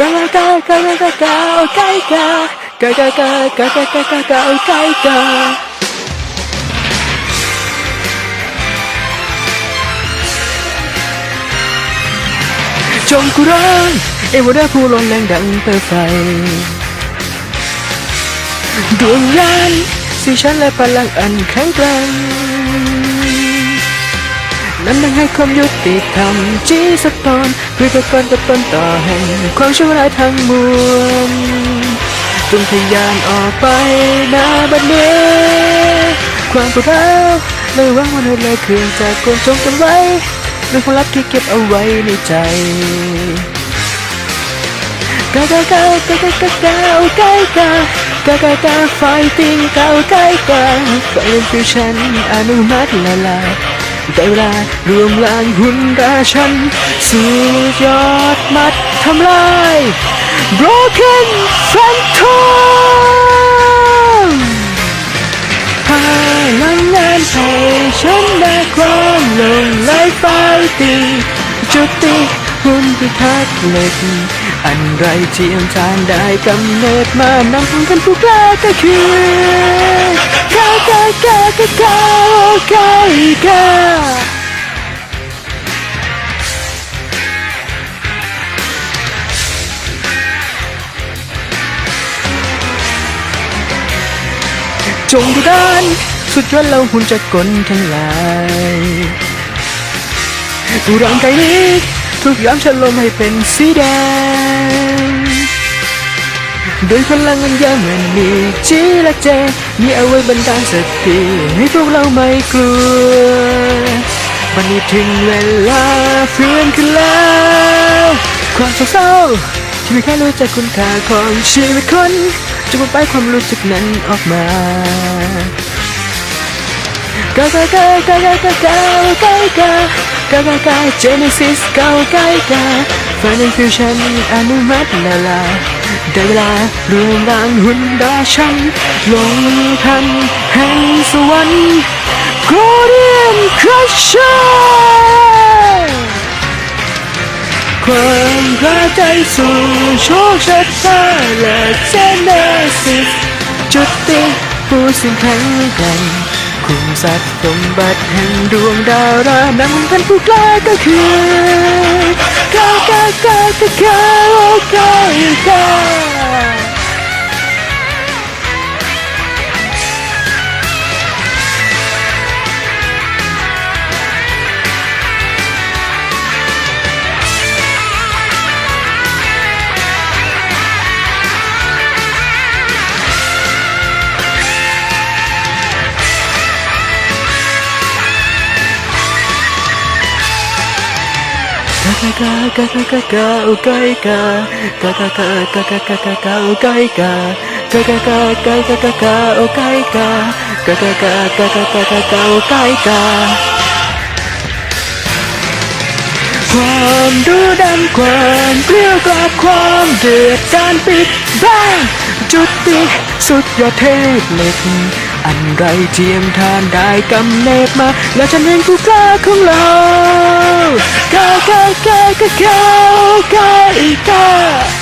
กากากากากากาไก่กากากากากากากากากาไก่กาจงกุร้อนเอวดาผู้ลนแรงดังเปลวไฟดวงยานสิฉันและพลังอันแข็งแกร่งนั้นดังให้ความยุติธรรมจีสปอน พื่อเป็นต้นต้นต่อแห่งความชั่วร้ายทั้งมวลจงทะยานออกไปนาบัดนี้ความปวดร้าวไม่ว่างวันเลยคืนจากคนจงจำไว้เรื่องความลับที่เก็บเอาไว้ในใจกากากากากากากาไก่กากากากาไฟติ้งกาไก่กาไฟฟิวชันอนุมัติละลาย ได้เวลารวมล้างหุ่นราชันสู่ยอดมัดทำลาย Broken Phantom พลังงานให้ฉันได้ความลงไหลไฟตีจุติหุ่นพิทักษ์เหล็ก อันไรเทียมทานได้กำเนิดมานำกันผู้กล้าก็คือกากากาก จงดุดาน สุดยอดเราหุ่นจักกลทั้งหลายดูร่างกายนี้ทุกยางฉันลมให้เป็นสีแดงด้วยพลังอันยาเหมือนมีจีและเจ มีเอาไว้บันดาสติให้พวกเราไม่กลัววันนี้ถึงเวลาฟื้นขึ้นแล้ว ความเศร้าที่ไม่เคยรู้จักคุณค่าของชีวิตคน จะปลดปล่อยความรู้สึกนั้นออกมาก้ากากากากากากากากากากากาเจเนซิสก้ากากาฟันฟิวชั่นอนุมัติละลาได้เวลารวมร่างหุ่นดาชันลงทันแห่งสวรรค์โกามกระใจสู่โชคชะตาและเจเนซิสจุดติผู้สิ่งแข็งแกร่งคุมทรัพย์สมบัติแห่งดวงดาวรานำท่านผู้กล้าก็คือกากากากากากากา กากากากากากาโอไกกากากากากากากากากาโอไกกากากากากากากากาอไกกากากากากากากากากาอไกกาความดุดันความเกลียวกราดความเดือดดานปิดบ้างจุดติสุดยอดเทพเหล็กอันไรเทียมทานได้กำเนิดมา และฉันเองผู้กล้าของเรา go, go, go, go, go.